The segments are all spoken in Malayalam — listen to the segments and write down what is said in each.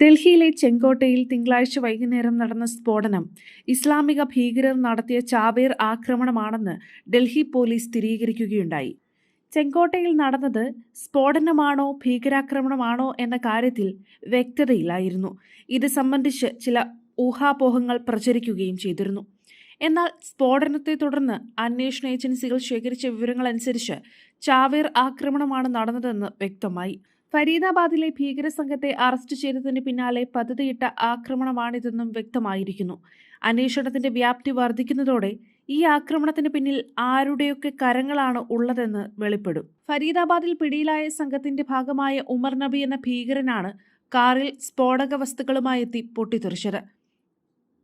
ഡൽഹിയിലെ ചെങ്കോട്ടയിൽ തിങ്കളാഴ്ച വൈകുന്നേരം നടന്ന സ്ഫോടനം. ഇസ്ലാമിക ഭീകരർ നടത്തിയ ചാവേർ ആക്രമണമാണെന്ന് ഡൽഹി പോലീസ് സ്ഥിരീകരിക്കുകയുണ്ടായി. ചെങ്കോട്ടയിൽ നടന്നത് സ്ഫോടനമാണോ ഭീകരാക്രമണമാണോ എന്ന കാര്യത്തിൽ വ്യക്തതയില്ലായിരുന്നു. ഇത് സംബന്ധിച്ച് ചില ഊഹാപോഹങ്ങൾ പ്രചരിക്കുകയും ചെയ്തിരുന്നു. എന്നാൽ സ്ഫോടനത്തെ തുടർന്ന് അന്വേഷണ ഏജൻസികൾ ശേഖരിച്ച വിവരങ്ങളനുസരിച്ച് ചാവേർ ആക്രമണമാണ് നടന്നതെന്ന് വ്യക്തമായി. ഫരീദാബാദിലെ ഭീകര സംഘത്തെ അറസ്റ്റ് ചെയ്തതിന് പിന്നാലെ പദ്ധതിയിട്ട ആക്രമണമാണിതെന്നും വ്യക്തമായിരിക്കുന്നു. അന്വേഷണത്തിന്റെ വ്യാപ്തി വർദ്ധിക്കുന്നതോടെ ഈ ആക്രമണത്തിന് പിന്നിൽ ആരുടെയൊക്കെ കരങ്ങളാണ് ഉള്ളതെന്ന് വെളിപ്പെടും. ഫരീദാബാദിൽ പിടിയിലായ സംഘത്തിന്റെ ഭാഗമായ ഉമർ നബി എന്ന ഭീകരനാണ് കാറിൽ സ്ഫോടക വസ്തുക്കളുമായി എത്തി പൊട്ടിത്തെറിച്ചത്.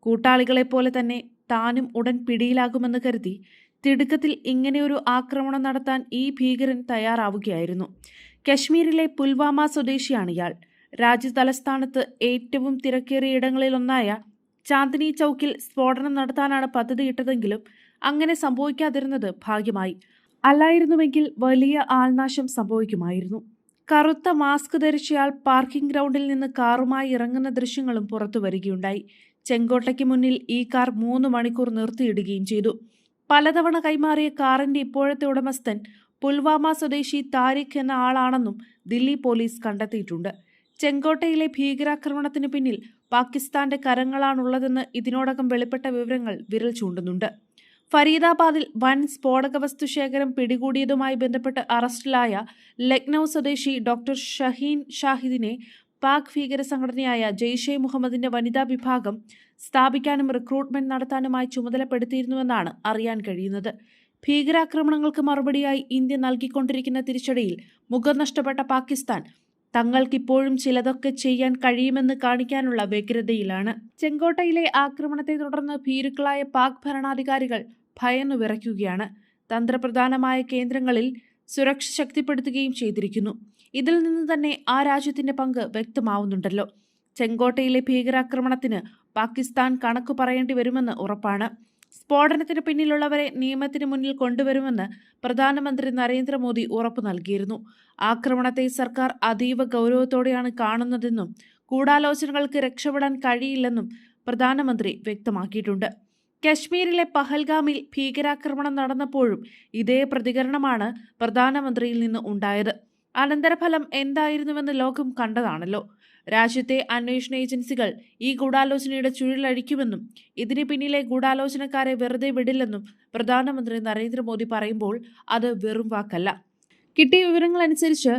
കൂട്ടാളികളെ പോലെ തന്നെ താനും ഉടൻ പിടിയിലാകുമെന്ന് കരുതി തിടുക്കത്തിൽ ഇങ്ങനെയൊരു ആക്രമണം നടത്താൻ ഈ ഭീകരൻ തയ്യാറാവുകയായിരുന്നു. കശ്മീരിലെ പുൽവാമ സ്വദേശിയാണ് ഇയാൾ. രാജ്യ തലസ്ഥാനത്ത് ഏറ്റവും തിരക്കേറിയ ഇടങ്ങളിലൊന്നായ ചാന്ദിനി ചൗക്കിൽ സ്ഫോടനം നടത്താനാണ് പദ്ധതിയിട്ടതെങ്കിലും അങ്ങനെ സംഭവിക്കാതിരുന്നത് ഭാഗ്യമായി. അല്ലായിരുന്നുവെങ്കിൽ വലിയ ആൾനാശം സംഭവിക്കുമായിരുന്നു. കറുത്ത മാസ്ക് ധരിച്ചയാൾ പാർക്കിംഗ് ഗ്രൗണ്ടിൽ നിന്ന് കാറുമായി ഇറങ്ങുന്ന ദൃശ്യങ്ങളും പുറത്തു വരികയുണ്ടായി. ചെങ്കോട്ടയ്ക്ക് മുന്നിൽ ഈ കാർ മൂന്ന് മണിക്കൂർ നിർത്തിയിടുകയും ചെയ്തു. പലതവണ കൈമാറിയ കാറിന്റെ ഇപ്പോഴത്തെ ഉടമസ്ഥൻ പുൽവാമ സ്വദേശി താരിഖ് എന്ന ആളാണെന്നും ദില്ലി പോലീസ് കണ്ടെത്തിയിട്ടുണ്ട്. ചെങ്കോട്ടയിലെ ഭീകരാക്രമണത്തിന് പിന്നിൽ പാകിസ്ഥാന്റെ കരങ്ങളാണുള്ളതെന്ന് ഇതിനോടകം വെളിപ്പെട്ട വിവരങ്ങൾ വിരൽ ചൂണ്ടുന്നുണ്ട്. ഫരീദാബാദിൽ വൻ സ്ഫോടക വസ്തു ശേഖരം പിടികൂടിയതുമായി ബന്ധപ്പെട്ട് അറസ്റ്റിലായ ലക്നൌ സ്വദേശി ഡോക്ടർ ഷഹീൻ ഷാഹിദിനെ പാക് ഭീകര സംഘടനയായ ജെയ്ഷെ മുഹമ്മദിന്റെ വനിതാ വിഭാഗം സ്ഥാപിക്കാനും റിക്രൂട്ട്മെന്റ് നടത്താനുമായി ചുമതലപ്പെടുത്തിയിരുന്നുവെന്നാണ് അറിയാൻ കഴിയുന്നത്. ഭീകരാക്രമണങ്ങൾക്ക് മറുപടിയായി ഇന്ത്യ നൽകിക്കൊണ്ടിരിക്കുന്ന തിരിച്ചടിയിൽ മുഖം നഷ്ടപ്പെട്ട പാകിസ്ഥാൻ. തങ്ങൾക്കിപ്പോഴും ചിലതൊക്കെ ചെയ്യാൻ കഴിയുമെന്ന് കാണിക്കാനുള്ള വ്യഗ്രതയിലാണ്. ചെങ്കോട്ടയിലെ ആക്രമണത്തെ തുടർന്ന് ഭീരുക്കളായ പാക് ഭരണാധികാരികൾ ഭയന്നു വിറയ്ക്കുകയാണ് തന്ത്രപ്രധാനമായ കേന്ദ്രങ്ങളിൽ സുരക്ഷ ശക്തിപ്പെടുത്തുകയും ചെയ്തിരിക്കുന്നു. ഇതിൽ നിന്ന് തന്നെ ആ രാജ്യത്തിന്റെ പങ്ക് വ്യക്തമാവുന്നുണ്ടല്ലോ. ചെങ്കോട്ടയിലെ ഭീകരാക്രമണത്തിന് പാകിസ്ഥാൻ കണക്കു പറയേണ്ടി വരുമെന്ന് ഉറപ്പാണ്. സ്ഫോടനത്തിന് പിന്നിലുള്ളവരെ നിയമത്തിന് മുന്നിൽ കൊണ്ടുവരുമെന്ന് പ്രധാനമന്ത്രി നരേന്ദ്രമോദി ഉറപ്പു നൽകിയിരുന്നു. ആക്രമണത്തെ സർക്കാർ അതീവ ഗൗരവത്തോടെയാണ് കാണുന്നതെന്നും ഗൂഢാലോചനകൾക്ക് രക്ഷപ്പെടാൻ കഴിയില്ലെന്നും പ്രധാനമന്ത്രി വ്യക്തമാക്കിയിട്ടുണ്ട്. കശ്മീരിലെ പഹൽഗാമിൽ ഭീകരാക്രമണം നടന്നപ്പോഴും ഇതേ പ്രതികരണമാണ് പ്രധാനമന്ത്രിയിൽ നിന്ന് ഉണ്ടായത്. അനന്തരഫലം എന്തായിരുന്നുവെന്ന് ലോകം കണ്ടതാണല്ലോ. രാജ്യത്തെ അന്വേഷണ ഏജൻസികൾ ഈ ഗൂഢാലോചനയുടെ ചുഴലഴിക്കുമെന്നും ഇതിന് പിന്നിലെ ഗൂഢാലോചനക്കാരെ വെറുതെ വിടില്ലെന്നും പ്രധാനമന്ത്രി നരേന്ദ്രമോദി പറയുമ്പോൾ അത് വെറും വാക്കല്ല. കിട്ടിയ വിവരങ്ങളനുസരിച്ച്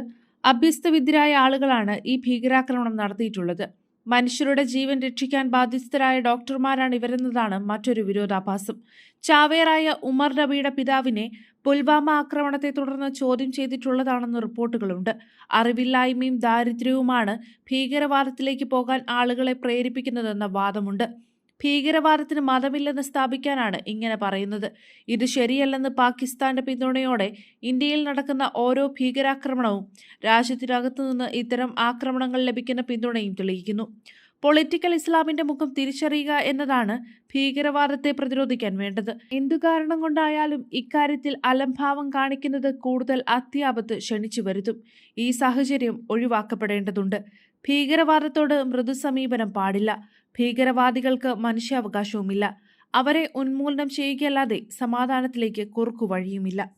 അഭ്യസ്തവിദ്യരായ ആളുകളാണ് ഈ ഭീകരാക്രമണം നടത്തിയിട്ടുള്ളത്. മനുഷ്യരുടെ ജീവൻ രക്ഷിക്കാൻ ബാധ്യസ്ഥരായ ഡോക്ടർമാരാണ് ഇവരെന്നതാണ് മറ്റൊരു വിരോധാഭാസം. ചാവേറായ ഉമർ നബിയുടെ പിതാവിനെ പുൽവാമ ആക്രമണത്തെ തുടർന്ന് ചോദ്യം ചെയ്തിട്ടുള്ളതാണെന്ന് റിപ്പോർട്ടുകളുണ്ട്. അറിവില്ലായ്മയും ദാരിദ്ര്യവുമാണ് ഭീകരവാദത്തിലേക്ക് പോകാൻ ആളുകളെ പ്രേരിപ്പിക്കുന്നതെന്ന വാദമുണ്ട്. ഭീകരവാദത്തിന് മതമില്ലെന്ന് സ്ഥാപിക്കാനാണ് ഇങ്ങനെ പറയുന്നത്. ഇത് ശരിയല്ലെന്ന് പാകിസ്ഥാന്റെ പിന്തുണയോടെ ഇന്ത്യയിൽ നടക്കുന്ന ഓരോ ഭീകരാക്രമണവും രാജ്യത്തിനകത്തു നിന്ന് ഇത്തരം ആക്രമണങ്ങൾ ലഭിക്കുന്ന പിന്തുണയും തെളിയിക്കുന്നു. പൊളിറ്റിക്കൽ ഇസ്ലാമിന്റെ മുഖം തിരിച്ചറിയുക എന്നതാണ് ഭീകരവാദത്തെ പ്രതിരോധിക്കാൻ വേണ്ടത്. എന്തു കാരണം കൊണ്ടായാലും ഇക്കാര്യത്തിൽ അലംഭാവം കാണിക്കുന്നത് കൂടുതൽ അത്യാപത്ത് ക്ഷണിച്ചു വരുത്തും. ഈ സാഹചര്യം ഒഴിവാക്കപ്പെടേണ്ടതുണ്ട്. ഭീകരവാദത്തോട് മൃദു സമീപനം പാടില്ല. ഭീകരവാദികൾക്ക് മനുഷ്യാവകാശവുമില്ല. അവരെ ഉന്മൂലനം ചെയ്യുകയല്ലാതെ സമാധാനത്തിലേക്ക് കുറുക്കു വഴിയുമില്ല.